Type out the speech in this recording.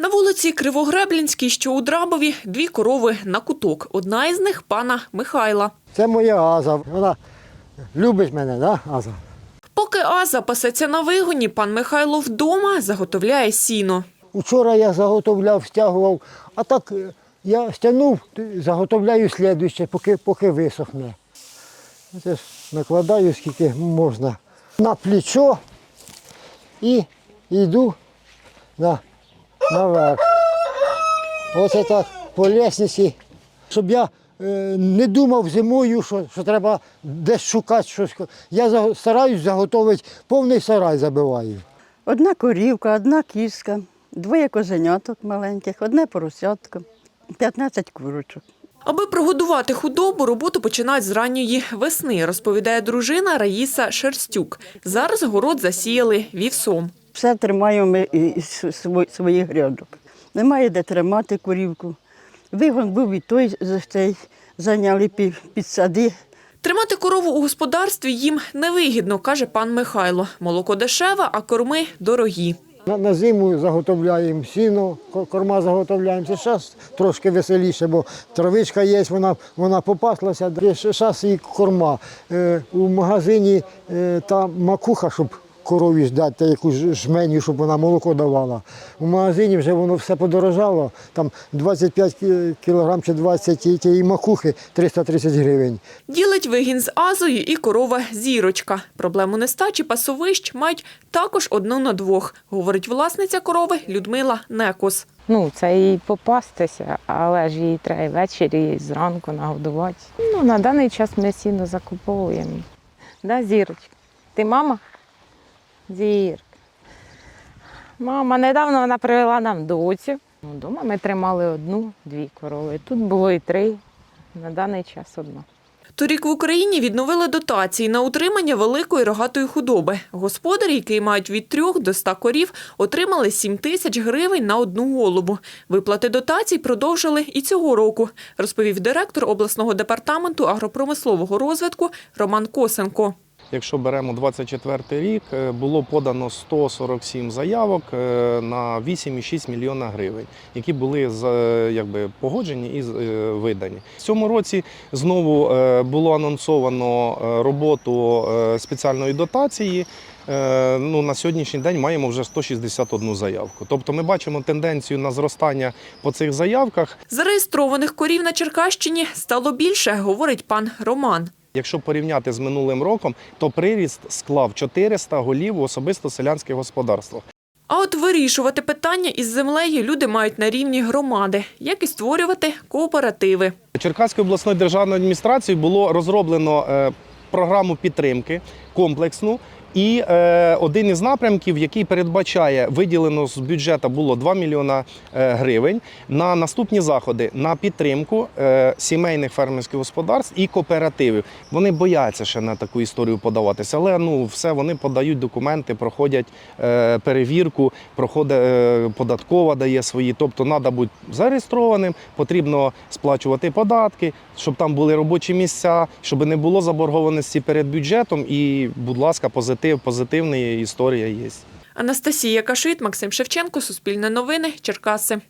На вулиці Кривогреблінській, що у Драбові, дві корови на куток. Одна із них пана Михайла. Це моя Аза. Вона любить мене, да, Аза? Поки Аза пасеться на вигоні, пан Михайло вдома заготовляє сіно. Учора я заготовляв, стягував, а так е, я стягнув, заготовляю слідуюче, поки, поки висохне. Це ж накладаю скільки можна на плечо і йду на, наверх. Оце так по лісниці, щоб я е, не думав зимою, що, що треба десь шукати щось. Я стараюсь заготовити, повний сарай забиваю. Одна корівка, одна кіска, двоє козеняток маленьких, одне поросятко, 15 курочок. Аби прогодувати худобу, роботу починають з ранньої весни, розповідає дружина Раїса Шерстюк. Зараз город засіяли вівсом. Все тримаємо ми із сво- своїх грядок. Немає де тримати корівку. Вигон був і той за цей зайняли під, під сади. Тримати корову у господарстві їм невигідно, каже пан Михайло. Молоко дешеве, а корми дорогі. На, на зиму заготовляємо сіно, корма заготовляємо. Це зараз трошки веселіше, бо травичка є, вона, вона попаслася. Зараз і корма. Е, у магазині е, та макуха, щоб корові ждати, та якусь жменю, щоб вона молоко давала. У магазині вже воно все подорожало. Там 25 кі- кілограм чи 20 ті- тієї макухи 330 гривень. Ділить вигін з Азою і корова Зірочка. Проблему нестачі пасовищ мають також одну на двох, говорить власниця корови Людмила Некос. Ну, це і попастися, але ж її треба і ввечері, і зранку нагодувати. Ну, на даний час ми сіно закуповуємо. Да, Зірочка? Ти мама? Зірка. Мама, недавно вона привела нам доцю. Ну, Дома ми тримали одну, дві корови. Тут було і три. На даний час одна. Торік в Україні відновили дотації на утримання великої рогатої худоби. Господарі, які мають від трьох до ста корів, отримали 7 тисяч гривень на одну голову. Виплати дотацій продовжили і цього року, розповів директор обласного департаменту агропромислового розвитку Роман Косенко. Якщо беремо 24 рік, е, було подано 147 заявок е, на 8,6 мільйона гривень, які були е, якби, погоджені і видані. В цьому році знову було анонсовано роботу спеціальної дотації. Ну, на сьогоднішній день маємо вже 161 заявку. Тобто ми бачимо тенденцію на зростання по цих заявках. Зареєстрованих корів на Черкащині стало більше, говорить пан Роман. Якщо порівняти з минулим роком, то приріст склав 400 голів у особисто селянських господарствах. А от вирішувати питання із землею люди мають на рівні громади, як і створювати кооперативи. Черкаською обласною державною адміністрацією було розроблено е, програму підтримки комплексну. І е, один із напрямків, який передбачає виділено з бюджету було 2 мільйона е, гривень на наступні заходи на підтримку е, сімейних фермерських господарств і кооперативів. Вони бояться ще на таку історію подаватися, але ну все вони подають документи, проходять е, перевірку, проходить е, податкова дає свої. Тобто треба бути зареєстрованим, потрібно сплачувати податки, щоб там були робочі місця, щоб не було заборгованості перед бюджетом. І, будь ласка, позитив, позитивна історія є. Анастасія Кашит, Максим Шевченко, Суспільне новини, Черкаси.